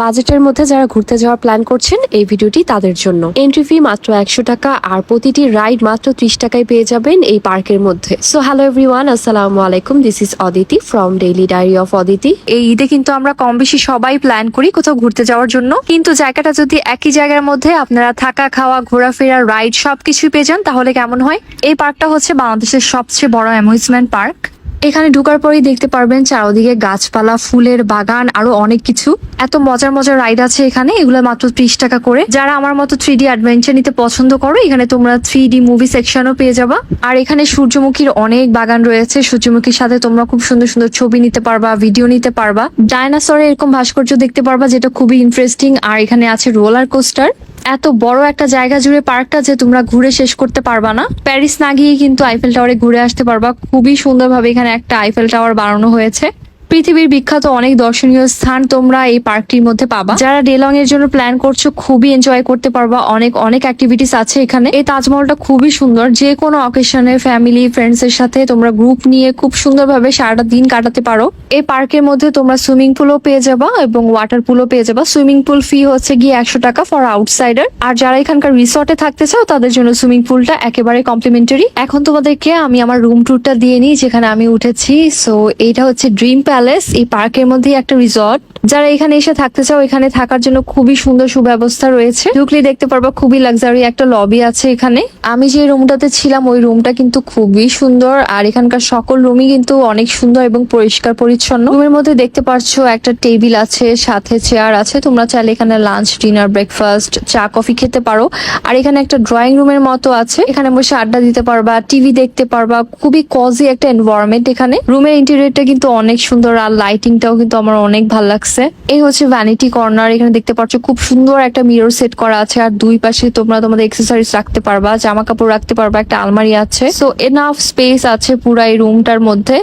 বাজেটের মধ্যে যারা ঘুরতে যাওয়ার প্ল্যান করছেন, এই ভিডিওটি তাদের জন্য। এন্ট্রি ফি মাত্র একশো টাকা আর প্রতিটি রাইড মাত্র ত্রিশ টাকায় পেয়ে যাবেন এই পার্কের মধ্যে। সো হ্যালো এভরিওয়ান আসসালামু আলাইকুম। This is Aditi from daily diary of Aditi এই ঈদে কিন্তু আমরা কম বেশি সবাই প্ল্যান করি কোথাও ঘুরতে যাওয়ার জন্য। কিন্তু জায়গাটা যদি একই জায়গার মধ্যে আপনারা থাকা, খাওয়া, ঘোরাফেরা রাইড সবকিছুই পেয়ে যান, তাহলে কেমন হয়? এই পার্কটা হচ্ছে বাংলাদেশের সবচেয়ে বড় অ্যামিউজমেন্ট পার্ক এখানে ঢুকার পরেই দেখতে পারবেন চারদিকে গাছপালা, ফুলের বাগান, আরও অনেক কিছু। এত মজার মজার রাইড আছে এখানে, এগুলো মাত্র ত্রিশ টাকা করে। যারা আমার মতো থ্রি ডি অ্যাডভেঞ্চার নিতে পছন্দ করো, এখানে তোমরা থ্রি ডি মুভি সেকশনও পেয়ে যাবা। আর এখানে সূর্যমুখীর অনেক বাগান রয়েছে, সূর্যমুখীর সাথে তোমরা খুব সুন্দর সুন্দর ছবি নিতে পারবা, ভিডিও নিতে পারবা। ডায়নাসরের এরকম ভাস্কর্য দেখতে পারবা, যেটা খুবই ইন্টারেস্টিং আর এখানে আছে রোলার কোস্টার এত বড় একটা জায়গা জুড়ে পার্কটা যে তোমরা ঘুরে শেষ করতে পারবা না। প্যারিস না গিয়ে কিন্তু আইফেল টাওয়ারে ঘুরে আসতে পারবা। খুবই সুন্দরভাবে এখানে একটা আইফেল টাওয়ার বানানো হয়েছে। পৃথিবীর বিখ্যাত অনেক দর্শনীয় স্থান তোমরা এই পার্কটির মধ্যে পাবা। যারা ডেলং এর জন্য প্ল্যান করছ, খুবই এনজয় করতে পারবা। অনেক অনেক অ্যাক্টিভিটিস আছে এখানে। এই তাজমহলটা খুবই সুন্দর। যে কোনো অকেশনে ফ্যামিলি ফ্রেন্ডস এর সাথে তোমরা গ্রুপ নিয়ে খুব সুন্দরভাবে সারাটা দিন কাটাতে পারো। এই পার্কের মধ্যে তোমরা সুইমিং পুলও পেয়ে যাবা এবং ওয়াটার পুলও পেয়ে যাবা। সুইমিং পুল ফি হচ্ছে গিয়ে একশো টাকা ফর আউটসাইডার আর যারা এখানকার রিসর্টে থাকতে চাও, তাদের জন্য সুইমিং পুলটা একেবারে কমপ্লিমেন্টারি এখন তোমাদেরকে আমি আমার রুম ট্যুরটা দিয়ে নিই, যেখানে আমি উঠেছি। সো এইটা হচ্ছে ড্রিম প্যালেস এই পার্কের মধ্যেই একটা রিসর্ট। যারা এখানে এসে থাকতে চাও, এখানে থাকার জন্য খুবই সুন্দর সুব্যবস্থা রয়েছে। ঢুকলে দেখতে পারবা, খুবই লাক্সারি একটা লবি আছে এখানে। আমি যে রুমটাতে ছিলাম, ওই রুমটা কিন্তু খুবই সুন্দর। আর এখানকার সকল রুমই কিন্তু অনেক সুন্দর এবং পরিষ্কার পরিচ্ছন্ন। রুমের মধ্যে দেখতে পাচ্ছ একটা টেবিল আছে, সাথে চেয়ার আছে। তোমরা চাইলে এখানে লাঞ্চ ডিনার ব্রেকফাস্ট চা কফি খেতে পারো। আর এখানে একটা ড্রয়িং রুমের মতো আছে। এখানে বসে আড্ডা দিতে পারবা টিভি দেখতে পারবা। খুবই কজি একটা এনভায়রনমেন্ট এখানে। রুমের ইন্টেরিয়রটা কিন্তু অনেক সুন্দর আর লাইটিংটাও কিন্তু আমার অনেক ভালো লাগছে। এই হচ্ছে ভ্যানিটি কর্নার এখানে দেখতে পাচ্ছ খুব সুন্দর একটা মিরর সেট করা আছে আর দুই পাশে তোমরা তোমাদের এক্সেসরিজ রাখতে পারবা, জামা কাপড় রাখতে পারবা, একটা আলমারি আছে। সো এনাফ স্পেস আছে পুরা এই রুমটার মধ্যে।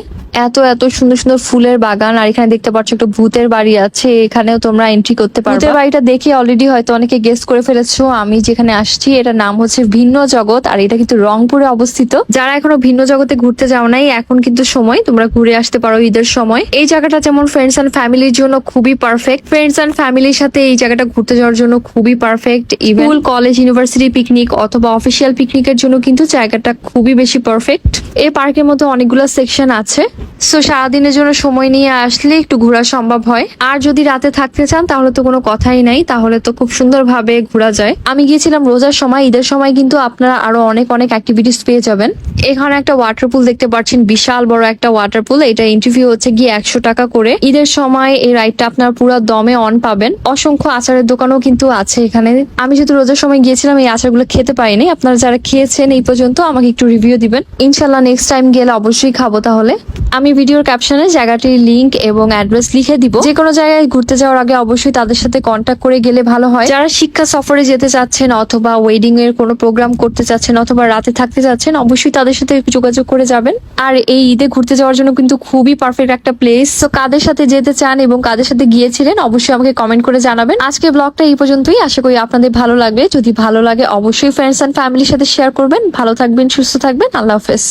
এত এত সুন্দর সুন্দর ফুলের বাগান আর এখানে দেখতে পাচ্ছ একটা ভূতের বাড়ি আছে এখানেও তোমরা এন্ট্রি করতে পারো ভূতের বাড়িটা দেখে অলরেডি হয়তো অনেকে গেস করে ফেলেছো আমি যেখানে আসছি এটার নাম হচ্ছে ভিন্ন জগৎ আর এটা কিন্তু রংপুরে অবস্থিত। যারা এখনও ভিন্ন জগতে ঘুরতে যাও নাই এখন কিন্তু সময় তোমরা ঘুরে আসতে পারো ঈদের সময়। এই জায়গাটা যেমন ফ্রেন্ডস অ্যান্ড ফ্যামিলির জন্য খুবই পারফেক্ট ফ্রেন্ডস অ্যান্ড ফ্যামিলির সাথে এই জায়গাটা ঘুরতে যাওয়ার জন্য খুবই perfect school college university picnic অথবা অফিসিয়াল পিকনিকের জন্য কিন্তু জায়গাটা খুবই বেশি পারফেক্ট এই পার্কের মধ্যে অনেকগুলো সেকশন আছে। সো সারাদিনের জন্য সময় নিয়ে আসলে একটু ঘোরা সম্ভব হয়। আর যদি রাতে থাকতে চান, তাহলে তো কোনো কথাই নাই। তাহলে তো খুব সুন্দরভাবে ঘোরা যায়। আমি গিয়েছিলাম রোজার সময়। ঈদের সময় কিন্তু আপনারা আরও অনেক অনেক অ্যাক্টিভিটিস পেয়ে যাবেন। এখানে একটা ওয়াটার পুল দেখতে পাচ্ছেন। বিশাল বড় একটা ওয়াটার পুল এটা ইন্টারভিউ হচ্ছে গিয়ে একশো টাকা করে। ঈদের সময় এই রাইডটা আপনার পুরো দমে অন পাবেন। অসংখ্য আচারের দোকানও কিন্তু আছে এখানে। আমি যেহেতু রোজার সময় গিয়েছিলাম, এই আচারগুলো খেতে পাইনি আপনারা যারা খেয়েছেন এই পর্যন্ত আমাকে একটু রিভিউ দিবেন। ইনশাল্লাহ নেক্সট টাইম গেলে অবশ্যই খাব তাহলে। আমি ভিডিওর ক্যাপশনে জায়গাটির লিংক এবং অ্যাড্রেস লিখে দিব। যে কোনো জায়গায় ঘুরতে যাওয়ার আগে অবশ্যই তাদের সাথে কন্ট্যাক্ট করে গেলে ভালো হয়। যারা শিক্ষা সফরে যেতে চাচ্ছেন অথবা ওয়েডিং এর কোনো প্রোগ্রাম করতে চাচ্ছেন অথবা রাতে থাকতে চাচ্ছেন, অবশ্যই তাদের সাথে যোগাযোগ করে যাবেন। আর এই ঈদে ঘুরতে যাওয়ার জন্য কিন্তু খুবই পারফেক্ট একটা প্লেস তো কাদের সাথে যেতে চান এবং কাদের সাথে গিয়েছিলেন, অবশ্যই আমাকে কমেন্ট করে জানাবেন। আজকে ব্লগটা এই পর্যন্তই। আশা করি আপনাদের ভালো লাগবে। যদি ভালো লাগে, অবশ্যই ফ্রেন্ডস অ্যান্ড ফ্যামিলির সাথে শেয়ার করবেন। ভালো থাকবেন, সুস্থ থাকবেন। আল্লাহ হাফেজ।